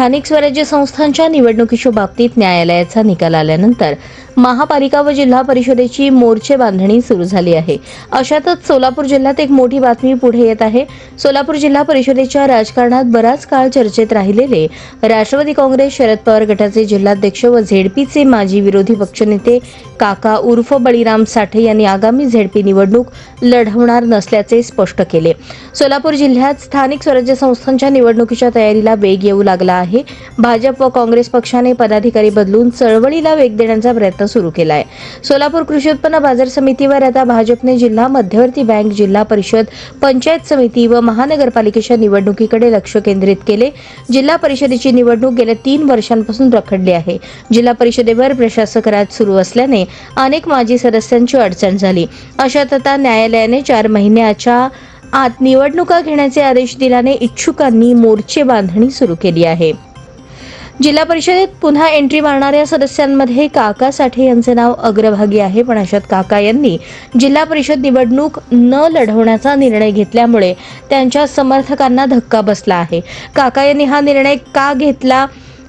स्थानिक स्वराज्य संस्थांच्या निवडणुकीच्या बाबतीत न्यायालयाचा निकाल आल्यानंतर महापालिका व जिल्हा परिषदेची मोर्चे बांधणी सुरू झाली आहे. अशातच सोलापूर जिल्ह्यात एक मोठी बातमी पुढे येत आहे. सोलापूर जिल्हा परिषदेच्या राजकारणात बराच काळ चर्चेत राहिलेले राष्ट्रवादी काँग्रेस शरद पवार गटाचे जिल्हाध्यक्ष व झेडपीचे माजी विरोधी पक्षनेते काका उर्फ बळीराम साठे यांनी आगामी झेडपी निवडणूक लढवणार नसल्याचे स्पष्ट केले. सोलापूर जिल्ह्यात स्थानिक स्वराज्य संस्थांच्या निवडणुकीच्या तयारीला वेग येऊ लागला आहे. भाजप व काँग्रेस पक्षाने पदाधिकारी बदलून चळवळीला वेग देण्याचा प्रयत्न सुरू केला आहे सोलापूर कृषी उत्पन्न बाजार समितीवर आता भाजपने जिल्हा मध्यवर्ती बँक जिल्हा परिषद पंचायत समिती व महानगरपालिकेच्या निवडणुकीकडे लक्ष केंद्रित केले. जिल्हा परिषदेची निवडणूक गेल्या तीन वर्षांपासून रखडली आहे. जिल्हा परिषदेवर प्रशासक राज सुरू असल्याने अनेक माजी सदस्यांची अडचण झाली. अशात आता न्यायालयाने चार महिन्याच्या आत निवडणुका घेण्याचे आदेश दिल्याने इच्छुकांनी मोर्चे बांधणी सुरू केली आहे. जिल्हा परिषदेत पुन्हा एंट्री मारणाऱ्या सदस्यांमध्ये काका साठे यांचे नाव अग्रभागी आहे. पण अशात काका यांनी जिल्हा परिषद निवडणूक न लढवण्याचा निर्णय घेतल्यामुळे त्यांच्या समर्थकांना धक्का बसला आहे. काका यांनी हा निर्णय का घेतला?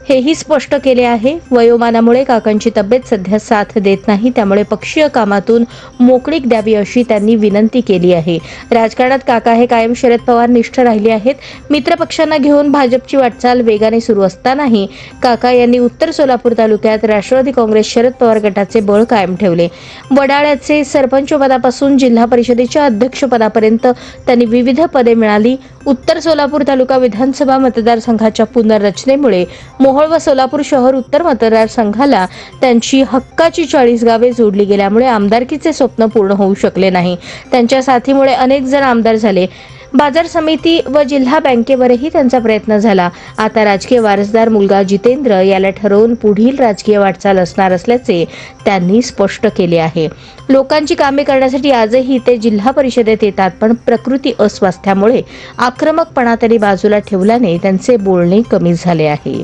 हेही स्पष्ट केले आहे. वयोमानामुळे काकांची तब्येत सध्या साथ देत नाही. त्यामुळे पक्षीय कामातून मोकळीक द्यावी अशी त्यांनी विनंती केली आहे. राजकारणात काका हे कायम शरद पवार निष्ठ राहिले आहेत. मित्रपक्षांना घेऊन भाजपची वाटचाल वेगाने सुरू असतानाही काका यांनी उत्तर सोलापूर तालुक्यात राष्ट्रवादी काँग्रेस शरद पवार गटाचे बळ कायम ठेवले. वडाळ्याचे सरपंच पदापासून जिल्हा परिषदेच्या अध्यक्षपदापर्यंत त्यांनी विविध पदे मिळाली. उत्तर सोलापूर तालुका विधानसभा मतदारसंघाच्या पुनर्रचनेमुळे मोहोळ व सोलापूर शहर उत्तर मतदारसंघाला त्यांची हक्काची चाळीस गावे जोडली गेल्यामुळे आमदारकीचे स्वप्न पूर्ण होऊ शकले नाही. त्यांच्या साथीमुळे अनेक जण आमदार झाले. बाजार समिती व जिल्हा बँकेवरही त्यांचा प्रयत्न झाला. आता राजकीय वारसदार मुलगा जितेंद्र याला ठरवून पुढील राजकीय वाटचाल असणार असल्याचे त्यांनी स्पष्ट केले आहे. लोकांची कामे करण्यासाठी आजही ते जिल्हा परिषदेत येतात पण प्रकृती अस्वास्थ्यामुळे आक्रमकपणा त्यांनी बाजूला ठेवल्याने त्यांचे बोलणे कमी झाले आहे.